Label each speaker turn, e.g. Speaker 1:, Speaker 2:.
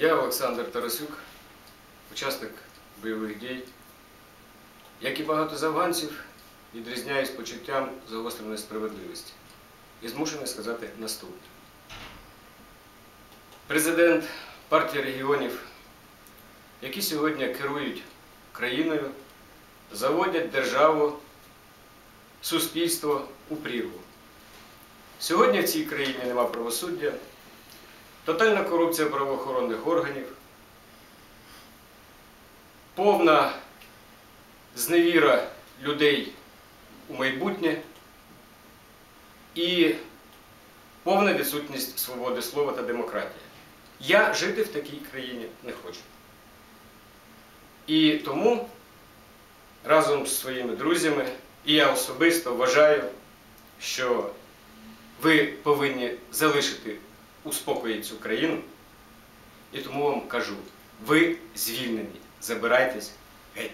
Speaker 1: Я Олександр Тарасюк, учасник бойових дій. Як і багато з афганців, відрізняюсь почуттям загостреної справедливості і змушений сказати наступне. Президент партії регіонів, які сьогодні керують країною, заводять державу, суспільство у прірву. Сьогодні в цій країні нема правосуддя, тотальна корупція правоохоронних органів, повна зневіра людей у майбутнє і повна відсутність свободи слова та демократії. Я жити в такій країні не хочу. І тому разом з своїми друзями і я особисто вважаю, що ви повинні залишити у спокої цю країну. І тому вам кажу, ви звільнені, забирайтесь геть.